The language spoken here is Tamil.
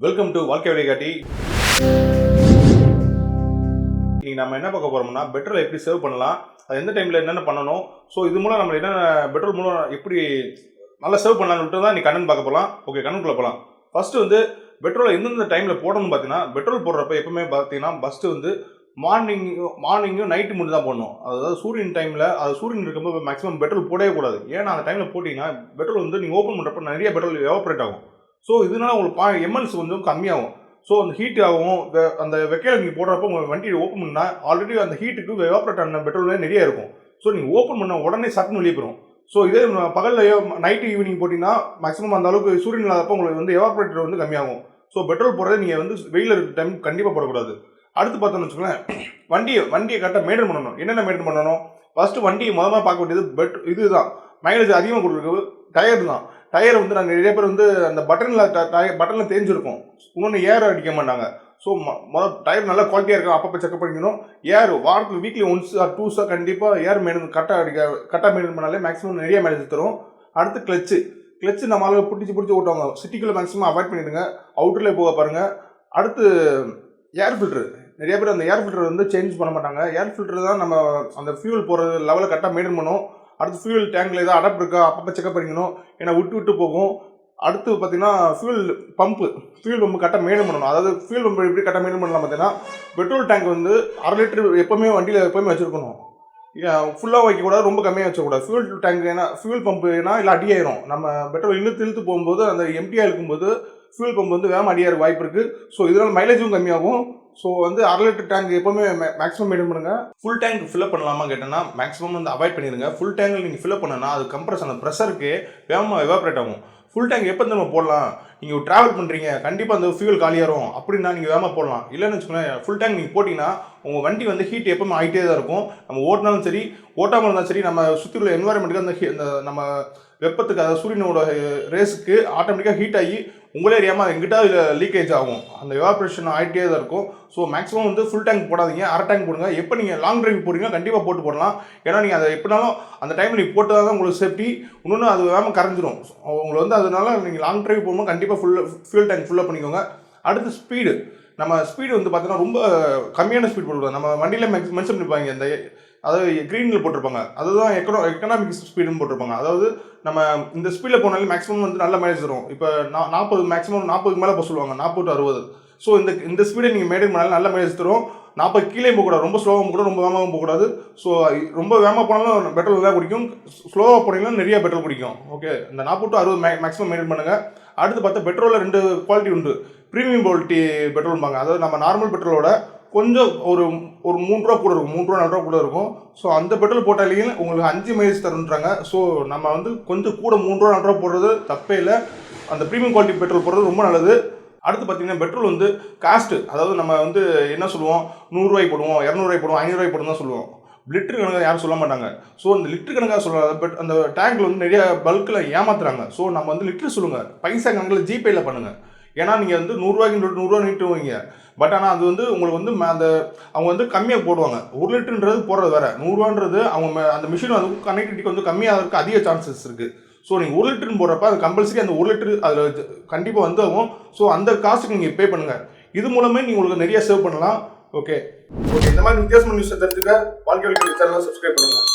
வெல்கம் டு வாழ்க்கை வழிகாட்டி இன்னைக்கு நம்ம என்ன பார்க்க போறோம்னா பெட்ரோல் எப்படி சேவ் பண்ணலாம் அது எந்த டைம்ல என்னென்ன பண்ணணும் ஸோ இது மூலம் நம்ம என்னென்ன பெட்ரோல் மூலம் எப்படி நல்லா சேவ் பண்ணலாம்னு தான் நீ கண்ணன் பார்க்க போகலாம் ஓகே கண்ணுக்குள்ள போகலாம் ஃபர்ஸ்ட் வந்து பெட்ரோலை எந்தெந்த டைம்ல போடணும்னு பார்த்தீங்கன்னா பெட்ரோல் போடுறப்ப எப்பவுமே பார்த்தீங்கன்னா ஃபஸ்ட்டு வந்து மார்னிங் மார்னிங்கும் நைட்டு மட்டும் தான் போடணும். அதாவது சூரியன் டைமில் அது சூரியன் இருக்கும்போது மேக்ஸிமம் பெட்ரோல் போடவே கூடாது. ஏன்னா அந்த டைமில் போட்டிங்கன்னா பெட்ரோல் வந்து நீங்கள் ஓப்பன் பண்ணுறப்ப நிறைய பெட்ரோல் எவாப்ரேட் ஆகும். ஸோ இதனால உங்களுக்கு பா எம்எல்ஸ் கொஞ்சம் கம்மியாகும். ஸோ அந்த ஹீட் ஆகும். அந்த வெக்கையில் நீங்கள் போடுறப்ப உங்கள் வண்டி ஓப்பன் பண்ணால் ஆல்ரெடி அந்த ஹீட்டுக்கு எவாப்ரேட் ஆன பெட்ரோல் நிறைய இருக்கும். ஸோ நீங்கள் ஓப்பன் பண்ண உடனே சட்டுன்னு வெளியே போயிடும் ஸோ இதே பகலில் நைட்டு ஈவினிங் போட்டிங்கன்னா மேக்ஸிமம் அந்த அளவுக்கு சூரியன் இல்லாதப்போ உங்களுக்கு வந்து எவாப்ரேட்டர் வந்து கம்மியாகும். ஸோ பெட்ரோல் போடுறது நீங்கள் வந்து வெயில் இருக்கிற டைம் கண்டிப்பாக போடக்கூடாது. அடுத்து பார்த்தோம்னு வச்சுக்கோங்களேன். வண்டியை வண்டியை கரெக்டாக மெயின்டைன் பண்ணணும். என்னென்ன மெயின்டைன் பண்ணணும்? ஃபஸ்ட்டு வண்டியை மொதல் பார்க்க வேண்டியது பெட் இது தான் மைலேஜ் அதிகமாக கொடுக்குறது டயர் தான். டயர் வந்து நாங்கள் நிறைய பேர் வந்து அந்த பட்டனில் டயர் பட்டனில் தேஞ்சிருக்கும். இன்னொன்று ஏர் அடிக்க மாட்டாங்க. ஸோ மொதல் டயர் நல்லா குவாலிட்டியாக இருக்கும். அப்பப்போ செக்அப் பண்ணிக்கணும். ஏர் வாரத்தில் வீக்லி ஒன்ஸ் ஆர் டூஸாக கண்டிப்பாக ஏர் மெயின் கரெக்டாக அடிக்க கரெக்டாக மெயின்டைன் பண்ணாலே மேக்ஸிமம் நிறைய மைலேஜ் தரும். அடுத்து கிளச்சு கிளச்சு நம்ம ஆளுங்க பிடிச்சி பிடிச்சி ஓட்டுவாங்க. சிட்டிக்குள்ளே மேக்ஸிமம் அவாய்ட் பண்ணிடுங்க. அவுட்டரில் போக பாருங்கள் அடுத்து ஏர் ஃபில்ட்ரு நிறைய பேர் அந்த ஏர் ஃபில்டர் வந்து சேஞ்ச் பண்ண மாட்டாங்க. ஏர் ஃபில்டர் தான் நம்ம அந்த ஃபியூல் போகிற லெவலை கரெக்டாக மெயின்டைன் பண்ணும். அடுத்து ஃபியூல் டேங்கில் ஏதாவது அடப் இருக்கா? அப்பப்போ செக்அப் பண்ணிக்கணும். ஏன்னா விட்டு விட்டு போகும். அடுத்து பார்த்தீங்கன்னா ஃபியூல் பம்பு ஃபியூல் பம்பு கரெக்டாக மெயின்டைன் பண்ணணும். அதாவது ஃபியூல் பம்பு எப்படி கரெக்டாக மெயின்டைன் பண்ணலாம் பார்த்தீங்கன்னா பெட்ரோல் டேங்க் வந்து அரை லிட்டர் எப்போவுமே வண்டியில் எப்போவுமே வச்சுருக்கணும். ஃபுல்லாக வைக்கக்கூடாது ரொம்ப கம்மியாக வச்சக்கூடாது ஃபியூல் டேங்க் ஏன்னா ஃபியூல் பம்புனா இல்லை அடியாயிரும் நம்ம பெட்ரோல் இழுத்து இழுத்து போகும்போது அந்த எம்டியாக இருக்கும்போது ஃபியூல் பம்ப் வந்து வேகம் அடியாருக்கு வாய்ப்பு இருக்குது ஸோ இதனால் மைலேஜும் கம்மியாகும். ஸோ வந்து அரை லிட்டர் டேங்க் எப்போவுமே மேக்ஸிமம் மெயின்டைன் பண்ணுங்க. ஃபுல் டேங்க் ஃபில்அப் பண்ணலாமா கேட்டேன்னா மேக்ஸிமம் வந்து அவாய்ட் பண்ணிடுங்க ஃபுல் டேங்கில் நீங்கள் ஃபில்அப் பண்ணனா அது கம்ப்ரஸ் அந்த ப்ரெஷருக்கு வேகமாக எவாப்ரேட் ஆகும். ஃபுல் டேங்க் எப்போ நம்ம போடலாம்? நீங்கள் ட்ராவல் பண்ணுறீங்க கண்டிப்பாக அந்த ஃபியூல் காலியாகும் அப்படின்னா நீங்கள் வேகமாக போடலாம். இல்லைன்னு வச்சுக்கோங்களேன் ஃபுல் டேங்க் நீங்கள் போட்டிங்கன்னா உங்கள் வண்டி வந்து ஹீட் எப்பவுமே ஆகிட்டே தான் இருக்கும். நம்ம ஓட்டினாலும் சரி ஓட்டாமல் இருந்தாலும் சரி நம்ம சுற்றி உள்ள என்வாரன்மெண்ட்டுக்கு அந்த நம்ம வெப்பத்துக்கு அதாவது சூரியனோட ரேஸுக்கு ஆட்டோமேட்டிக்காக ஹீட் ஆகி உங்களே அறியாமல் எங்கிட்ட லீக்கேஜ் ஆகும். அந்த எவாப்ரேஷன் ஆகிட்டே தான் இருக்கும். ஸோ மேக்ஸிமம் வந்து ஃபுல் டேங்க் போடாதீங்க. அரை டேங்க் போடுங்க. எப்போ நீங்கள் லாங் ட்ரைவ் போகிறீங்க கண்டிப்பாக போட்டு போடலாம். ஏன்னா நீங்கள் அதை எப்படினாலும் அந்த டைமில் நீங்கள் போட்டு தான் உங்களுக்கு சேஃப்டி இன்னொன்று அது வேகாமல் கரைஞ்சிரும். உங்களை வந்து அதனால நீங்கள் லாங் டிரைவ் போகும்போது கண்டிப்பாக ஃபுல் ஃபியூல் டேங்க் ஃபுல்லாக பண்ணிக்கோங்க. அடுத்து ஸ்பீடு நம்ம ஸ்பீடு வந்து பார்த்தீங்கன்னா ரொம்ப கம்மியான ஸ்பீட் போட்டுருவோம் நம்ம வண்டியில் மேக்ஸ் மென்ஷன் பண்ணிப்பாங்க இந்த அதாவது க்ரீனில் போட்டிருப்பாங்க. அதுதான் எக்கனோ எக்கனாமிக் ஸ்பீடுன்னு போட்டிருப்பாங்க. அதாவது நம்ம இந்த ஸ்பீடில் போனாலும் மேக்ஸிமம் வந்து நல்ல மைலேஜ் தரும். இப்போ நா- நாற்பது மேக்ஸிமம் நாற்பதுக்கு மேலே போக சொல்லுவாங்க. நாற்பது டு அறுபது. ஸோ இந்த இந்த ஸ்பீடை நீங்கள் மெயின்டைன் பண்ணாலும் நல்ல மைலேஜ் தரும். நாற்பது கீழே போகக்கூடாது ரொம்ப ஸ்லோவாக கூட ரொம்ப வேகமாகவும் போகக்கூடாது ஸோ ரொம்ப வேகமாக போனாலும் பெட்ரோல் தான் குடிக்கும். ஸ்லோவாக போனீங்கன்னா நிறைய பெட்ரோல் குடிக்கும். ஓகே இந்த நாற்பது டு அறுபது மே மேக்ஸிமம் மெயின்டைன் பண்ணுங்கள் அடுத்து பார்த்தா பெட்ரோலில் ரெண்டு குவாலிட்டி உண்டு. ப்ரீமியம் குவாலிட்டி பெட்ரோல்பாங்க அதாவது நம்ம நார்மல் பெட்ரோலோட கொஞ்சம் ஒரு ஒரு மூணு ரூபா கூட இருக்கும். மூணு ரூபா நாலு ரூபா கூட இருக்கும். ஸோ அந்த பெட்ரோல் போட்டாலேயே உங்களுக்கு அஞ்சு மைலேஜ் தருன்றாங்க ஸோ நம்ம வந்து கொஞ்சம் கூட மூணு ரூபா நாலு ரூபா போடுறது தப்பே இல்லை. அந்த ப்ரீமியம் குவாலிட்டி பெட்ரோல் போடுறது ரொம்ப நல்லது. அடுத்து பார்த்தீங்கன்னா பெட்ரோல் வந்து காஸ்ட்டு அதாவது நம்ம வந்து என்ன சொல்லுவோம்? நூறுரூவாய்க்கு போடுவோம் இரநூறுவாய்க்கு போடுவோம் ஐநூறுரூவாய்க்கு போடுவோம் தான் சொல்லுவோம். லிட்டர் கணக்காக யாரும் சொல்ல மாட்டாங்க. ஸோ அந்த லிட்டர் கணக்காக சொல்லாத பட் அந்த டேங்க்ல வந்து நிறைய பல்கில் ஏமாத்துறாங்க. ஸோ நம்ம வந்து லிட்டர் சொல்லுங்கள் பைசா கணக்கில் ஜிபேயில் பண்ணுங்கள் ஏன்னா நீங்கள் வந்து நூறுரூவாய்க்கு சொல்லிட்டு நூறுரூவா நீட்டுவீங்க. பட் ஆனால் அது வந்து உங்களுக்கு வந்து ம- அந்த அவங்க வந்து கம்மியாக போடுவாங்க. ஒரு லிட்டருன்றது போடுறது வேற. நூறுரூவான்றது அவங்க அந்த மிஷின் வந்து கனெக்டிவிட்டிக்கு வந்து கம்மியாக இருக்க அதிக சான்சஸ் இருக்குது ஸோ நீங்கள் ஒரு லிட்டர்னு போடுறப்ப அது கம்பல்சரி அந்த ஒரு லிட்டர் அதில் கண்டிப்பாக வந்து ஆகும் ஸோ அந்த காசுக்கு நீங்கள் பே பண்ணுங்கள் இது மூலமே நீங்கள் உங்களுக்கு நிறைய சேவ் பண்ணலாம். ஓகே ஓகே இந்த மாதிரி வித்தியாசமான நியூஸை தெரிஞ்சுக்க வாழ்க்கை சேனலை சப்ஸ்கிரைப் பண்ணுங்கள்